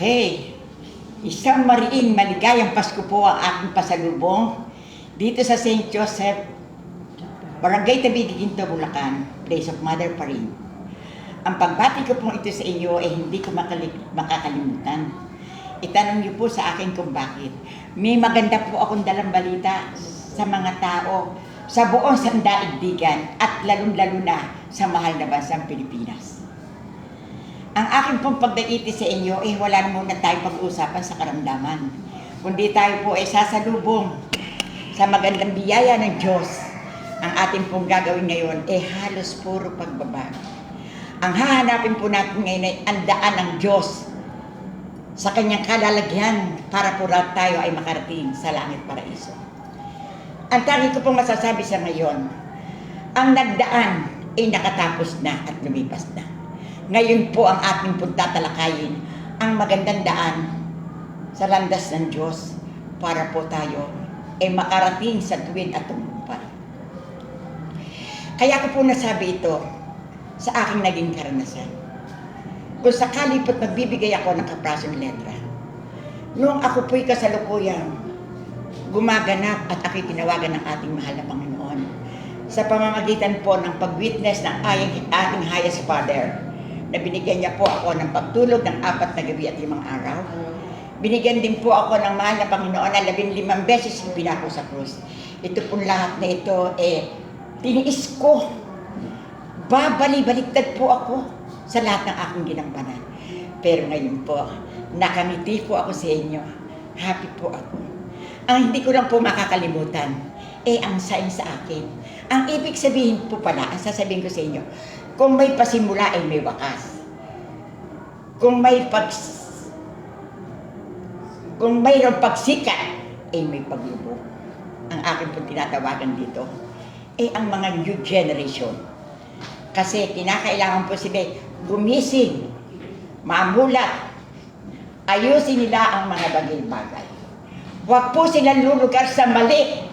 Okay. Isang mariing maligayang Pasko po ang aking pasalubong dito sa St. Joseph, Barangay Tabigi, Ginto, Bulacan, Place of Mother pa rin. Ang pagbati ko po ito sa inyo ay hindi ko makakalimutan. Itanong niyo po sa akin kung bakit. May maganda po akong dalang balita sa mga tao sa buong sandaigdigan at lalong-lalo na sa mahal na bansang Pilipinas. Ang aking pong pagdaiti sa inyo ay wala na muna tayong pag-uusapan sa karamdaman. Kundi tayo po ay sasalubong sa magandang biyaya ng Diyos. Ang ating pong gagawin ngayon ay halos puro pagbabago. Ang hahanapin po natin ngayon ay ang daan ng Diyos sa kanyang kalalagyan para po tayo ay makarating sa langit paraiso. Ang tangi ko pong masasabi sa ngayon, ang nagdaan ay nakatapos na at lumipas na. Ngayon po ang ating pagtatalakayin ang magandang daan sa landas ng Diyos para po tayo ay makarating sa tuwid at tumumpay. Kaya ko po nasabi ito sa aking naging karanasan. Kung sakali po't magbibigay ako ng kaprasong letra, noong ako po'y kasalukuyang gumaganap at ako'y tinawagan ng ating mahal na Panginoon sa pamamagitan po ng pag-witness ng ating highest father na binigyan niya po ako ng pagtulog ng apat na gabi at limang araw. Binigyan din po ako ng mahal na Panginoon na labing limang beses pinako sa krus. Ito pong lahat na ito, eh, tiniis ko. Babali-baliktad po ako sa lahat ng aking ginampanan. Pero ngayon po, nakangiti po ako sa inyo. Happy po ako. Ang hindi ko lang po makakalimutan, eh ang saing sa akin. Ang ibig sabihin po pala, ang sasabihin ko sa inyo, kung may pasimula ay may wakas. Kung may pag kung mayroong pagsikat, ay may paglubog. Ang akin po tinatawagan dito, ay ang mga new generation. Kasi kinakailangan po sila gumising, mamulat, ayusin nila ang mga bagay-bagay. Huwag po silang lulugar sa mali.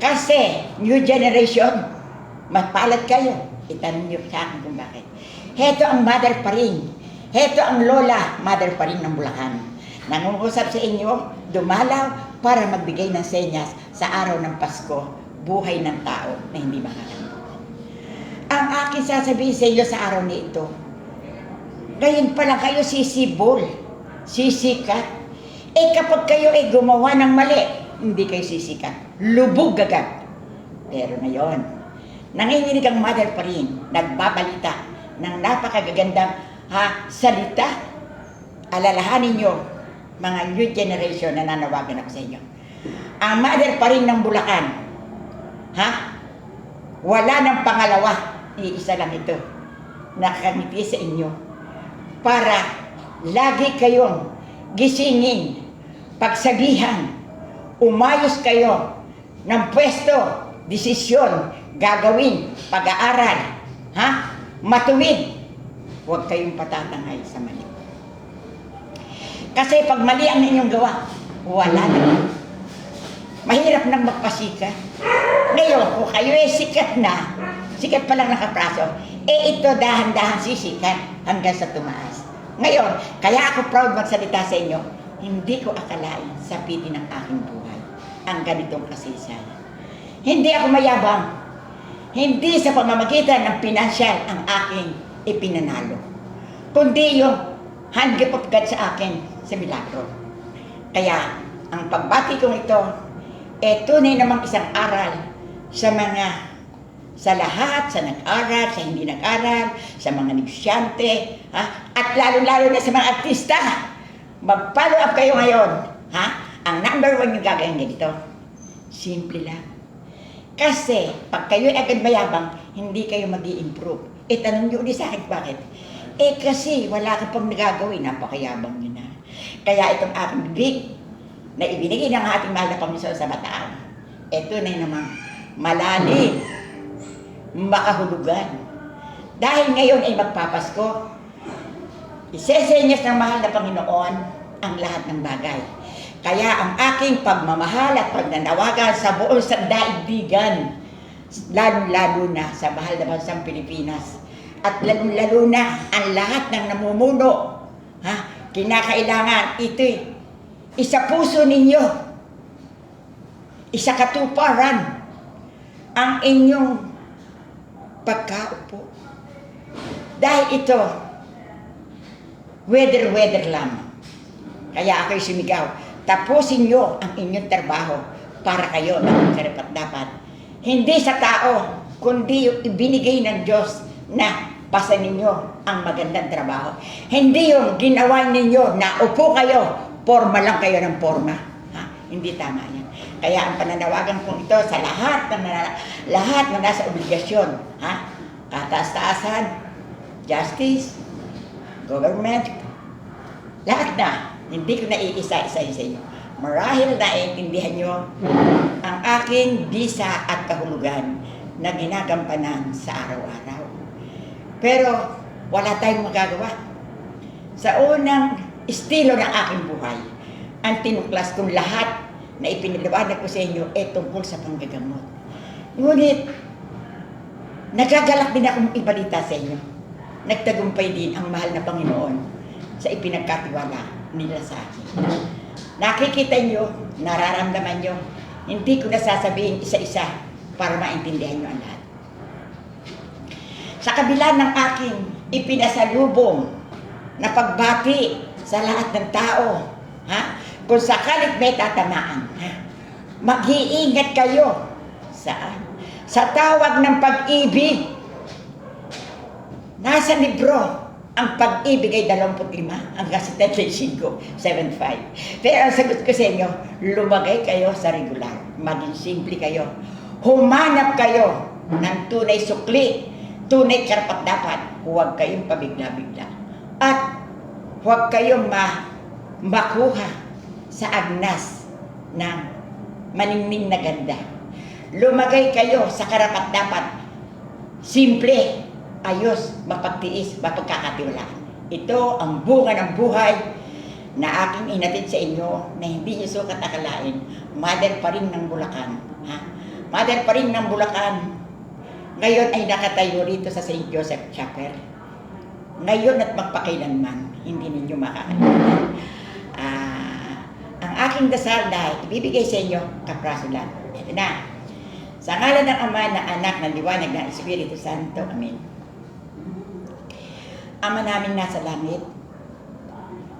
Kasi, new generation, magpalat kayo. Itanong niyo sa akin kung bakit. Heto ang mother pa rin. Heto ang lola, mother pa rin ng Bulacan. Nangungusap sa inyo, dumalaw para magbigay ng senyas sa araw ng Pasko, buhay ng tao na hindi makakalimutan. Ang akin sasabihin sa inyo sa araw na ito, ngayon pa lang kayo sisibol, sisikat. Eh kapag kayo ay gumawa ng mali, hindi kayo sisikat. Lubog agad. Pero ngayon, nanginginig ang mother pa rin, nagbabalita ng napakagagandang ha, salita. Alalahanin nyo, mga new generation na nanawagan ako sa inyo. Ang mother pa rin ng Bulacan, ha? Wala ng pangalawa, iisa lang ito, nakangiti sa inyo para lagi kayong gisingin, pagsabihan, umayos kayo ng pwesto, desisyon, gagawin, pag-aaral, ha? Matuwid. Huwag kayong patatangay sa mali. Kasi pag mali ang inyong gawa, wala na. Mahirap nang magpasikat. Ngayon, kung kayo ay sikat na, sikat pa lang nakapraso, eh ito dahan-dahan sisikat hanggang sa tumaas. Ngayon, kaya ako proud magsalita sa inyo, hindi ko akalain sa piti ng aking buhay ang ganitong kasaysayan. Hindi ako mayabang. Hindi sa pamamagitan ng pinansyal ang aking ipinanalo. Kundi yung hand gift of God sa akin sa milagro. Kaya, ang pagbati kong ito, eh tunay namang isang aral sa mga sa lahat, sa nag-aral, sa hindi nag-aral, sa mga negosyante, ha? at lalo-lalo na sa mga artista. Mag-follow up kayo ngayon. Ha? Ang number one yung gagawin ganito. Simple lang. Kasi, pag kayo agad mayabang, hindi kayo mag improve Eh, tanong nyo ulit sa akin, bakit? Eh, kasi wala ka pang nagagawin, napakayabang nyo na. Kaya itong aking bibig, na ibinigay ng ating mahal na Panginoon sa bataan, ito na namang malalim, makahulugan. Dahil ngayon ay magpapasko, isesenyas ng mahal na Panginoon ang lahat ng bagay. Kaya ang aking pagmamahal at pagnanawagan sa buong sandaigdigan, lalo-lalo na sa mahal na bansang Pilipinas, at lalo-lalo na ang lahat ng namumuno. Kinakailangan ito'y isa puso ninyo, isa katuparan. Ang inyong pagkaupo. Dahil ito, weather-weather lamang. Kaya ako'y sumigaw, tapusin nyo ang inyong trabaho para kayo ng karapat dapat. Hindi sa tao, kundi yung ibinigay ng Diyos na pasa ninyo ang magandang trabaho. Hindi yung ginawa ninyo na upo kayo, forma lang kayo ng forma. Ha? Hindi tama yan. Kaya ang pananawagan kong ito sa lahat na, na lahat na nasa obligasyon, ha? Kataas-taasan, justice, government, lahat na. Hindi ko na iisa-isa sa inyo. Marahil naiintindihan nyo ang aking bisa at kahulugan na ginagampanan sa araw-araw. Pero wala tayong magagawa. Sa unang estilo ng aking buhay, ang tinuklas kong lahat na ipiniliwanag ko sa inyo ay tungkol sa panggagamot. Ngunit, nagagalak din akong ibalita sa inyo. Nagtagumpay din ang mahal na Panginoon sa ipinagkatiwala nila sa akin. Nakikita nyo, nararamdaman nyo, hindi ko nasasabihin isa-isa para maintindihan nyo ang lahat. Sa kabila ng aking ipinasalubong na pagbati sa lahat ng tao, ha? kung sakalit may tatamaan, ha? mag-iingat kayo. Saan? Sa tawag ng pag-ibig. Nasa libro, ang pag-ibig ay 25 hanggang sa 35, 75. Pero ang sagot ko sa inyo, lumagay kayo sa regular. Maging simple kayo. Humanap kayo ng tunay sukli, tunay karapat dapat. Huwag kayong pabigla-bigla. At huwag kayong ma makuha sa agnas ng maningning na ganda. Lumagay kayo sa karapat dapat. Simple, ayos, mapagtiis, mapagkakatiwalaan. Ito ang bunga ng buhay na aking inatid sa inyo na hindi niyo sukat akalain. Mother pa rin ng Bulacan. Ha? Mother pa rin ng Bulacan. Ngayon ay nakatayo rito sa St. Joseph Chapel. Ngayon at magpakailanman, hindi ninyo makakalimutan. Ah, ang aking dasal dahil ibibigay sa inyo kaprasulan. Ito na. Sa ngalan ng Ama, na Anak, ng Liwanag, ng Espiritu Santo. Amen. Ama namin nasa langit,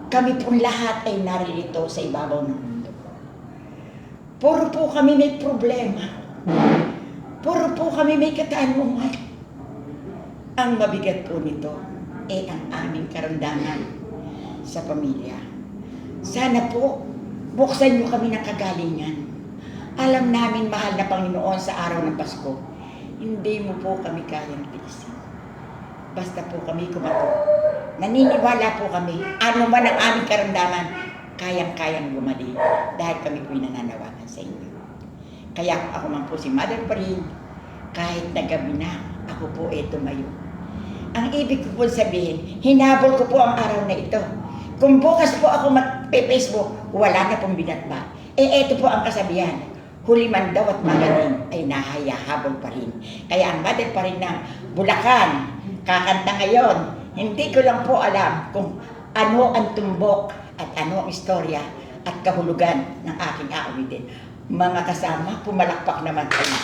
kami pong lahat ay naririto sa ibabaw ng mundo. Puro po kami may problema. Puro po kami may katanungan. Ang mabigat po nito ay ang aming karamdaman sa pamilya. Sana po, buksan niyo kami ng kagalingan. Alam namin, mahal na Panginoon, sa araw ng Pasko, hindi mo po kami kayang tiisin. Basta po kami kumato. Naniniwala po kami, ano man ang aming karamdaman, kayang-kayang bumali dahil kami po'y nananawagan sa inyo. Kaya ako man po si Mother pa rin, kahit na gabi na, ako po ay tumayo. Ang ibig ko po sabihin, hinabol ko po ang araw na ito. Kung bukas po ako mag-Facebook, wala na pong binatba. Eh, eto po ang kasabihan. Huli man daw at magaling ay nahayahabol pa rin. Kaya ang mother pa rin ng Bulacan, kakanta ngayon, hindi ko lang po alam kung ano ang tumbok at ano ang istorya at kahulugan ng aking aawitin. Mga kasama, pumalakpak naman kayo.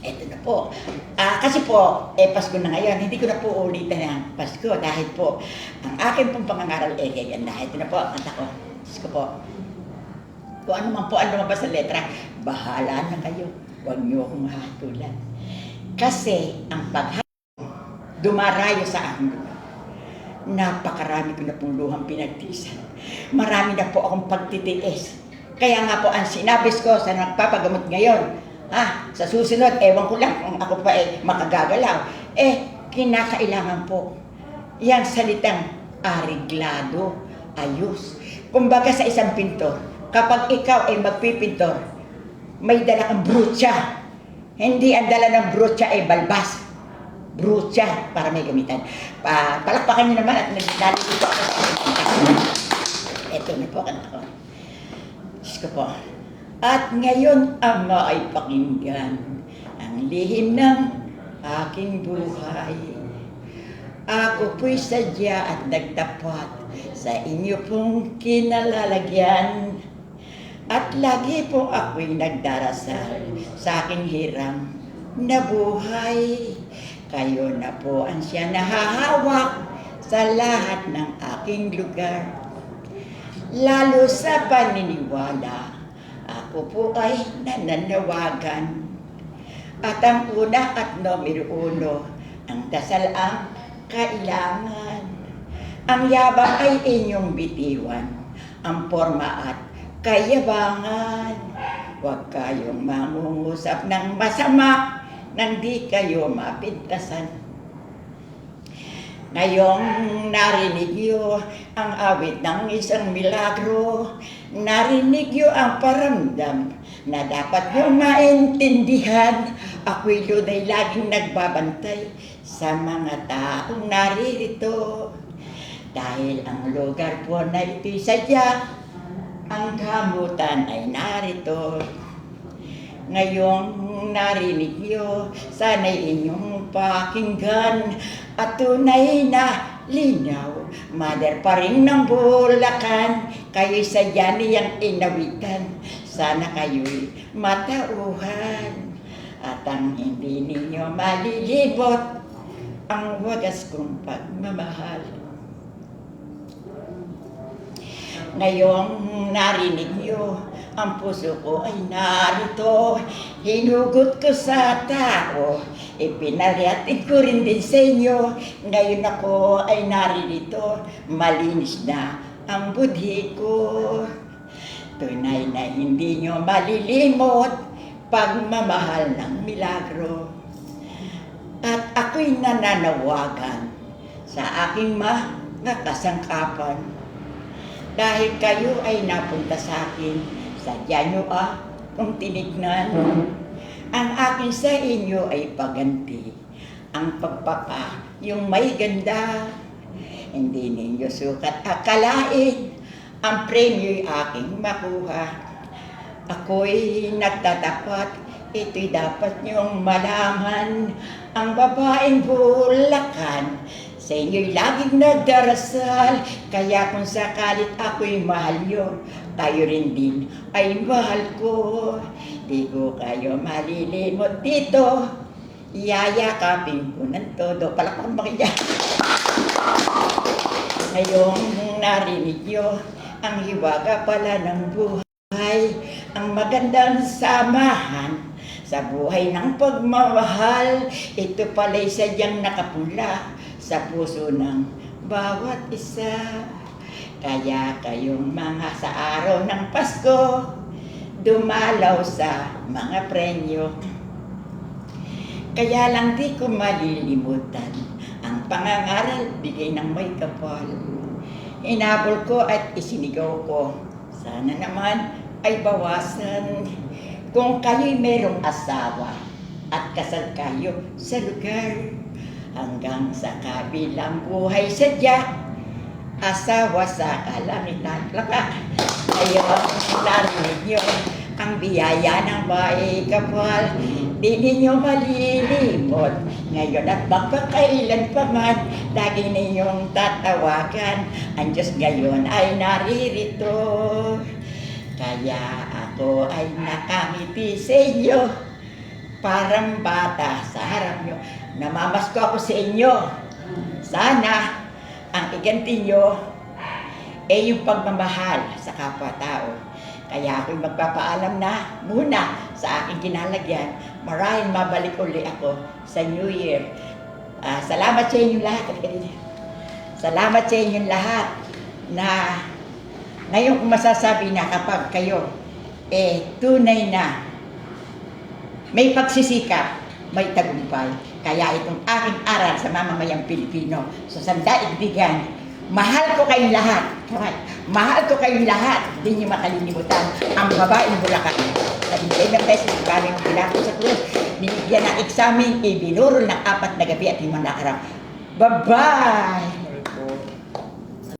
Ito na po. Ah, kasi po, eh, Pasko na ngayon, hindi ko na po ulitin ang Pasko dahil po, ang akin pong pangangaral eh, ganyan na. Ito na po, ang kanta ko po. Kung ano man po ang lumabas sa letra, bahala na kayo. Huwag niyo akong hatulan. Kasi ang pag dumarayo sa aking buhay. Napakarami ko na pong luhang pinagtiisan. Marami na po akong pagtitiis. Kaya nga po ang sinabis ko sa nagpapagamot ngayon, ah, sa susunod, ewan ko lang kung ako pa eh makagagalaw. Eh, kinakailangan po yang salitang ariglado, ayos. Kumbaga sa isang pintor, kapag ikaw ay magpipintor, may dala kang brutya. Hindi ang dala ng brutya ay balbas. Brutya para may gamitan. Pa, palakpakan niyo naman at nalilito ako sa Ito na po kanta ko. Diyos ko po. At ngayon, Ama ay pakinggan ang lihim ng aking buhay. Ako po'y sadya at nagtapat sa inyo pong kinalalagyan. At lagi po ako'y nagdarasal sa aking hiram na buhay. Kayo na po ang siya nahahawak sa lahat ng aking lugar. Lalo sa paniniwala, ako po ay nananawagan. At ang una at numero uno, ang dasal ang kailangan. Ang yabang ay inyong bitiwan, ang forma at kayabangan. Huwag kayong mangungusap ng masama nang di kayo mapintasan. Ngayong narinig niyo ang awit ng isang milagro, narinig niyo ang paramdam na dapat niyo maintindihan. Ako'y lunay laging nagbabantay sa mga taong naririto. Dahil ang lugar po na ito'y sadya, ang gamutan ay narito. Ngayong narinig niyo, sana'y inyong pakinggan at tunay na linaw. Mother pa rin ng Bulacan, kayo'y sadya niyang inawitan. Sana kayo'y matauhan at ang hindi ninyo malilibot ang wagas kong pagmamahal. Ngayong narinig niyo, ang puso ko ay narito. Hinugot ko sa tao, ipinalihatid ko rin din sa inyo. Ngayon ako ay naririto, malinis na ang budhi ko. Tunay na hindi nyo malilimot pagmamahal ng milagro. At ako'y nananawagan sa aking mga kasangkapan dahil kayo ay napunta sa akin, sadya nyo ah, kung tinignan. Ang akin sa inyo ay paganti, ang pagpapa, yung may ganda. Hindi ninyo sukat akalain, ang premyo'y aking makuha. Ako'y nagtatapat, ito'y dapat niyong malaman. Ang babaeng bulakan, sa inyo'y laging nagdarasal, kaya kung sakalit ako'y mahal nyo, kayo rin din ay mahal ko. Di ko kayo malilimot dito, yayakapin ko ng todo. Palakpan mo kaya. Ngayong narinig nyo, ang hiwaga pala ng buhay, ang magandang samahan sa buhay ng pagmamahal. Ito pala'y sadyang nakapula sa puso ng bawat isa. Kaya kayong mga sa araw ng Pasko, dumalaw sa mga prenyo. Kaya lang di ko malilimutan ang pangangaral bigay ng may kapal. Inabol ko at isinigaw ko. Sana naman ay bawasan kung kayo'y merong asawa at kasal kayo sa lugar hanggang sa kabilang buhay sadya asawa sa kalamitan. Laka, ayun, narinig nyo ang biyaya ng bahay kapal. Di ninyo malilimot. Ngayon at magpakailan pa man, lagi ninyong tatawagan. Ang Diyos ngayon ay naririto. Kaya ako ay nakangiti sa inyo. Parang bata sa harap nyo. Namamasko ako sa inyo. Sana ang iganti nyo ay yung pagmamahal sa kapwa-tao. Kaya ako'y magpapaalam na muna sa aking kinalagyan. Marahil mabalik uli ako sa New Year. Ah, salamat sa inyong lahat. Salamat sa inyong lahat na ngayon kung masasabi na kapag kayo eh tunay na may pagsisikap, may tagumpay. Kaya itong aking aral sa mamamayang Pilipino, sa sandaigdigan, mahal ko kayong lahat. Kamay, mahal ko kayong lahat. Hindi niyo makalilimutan ang babaeng Bulacan. Sa Bintay ng Beses, galing pinako sa krus, binigyan ng examen, ibinurol ng apat na gabi at limang na. Bye-bye!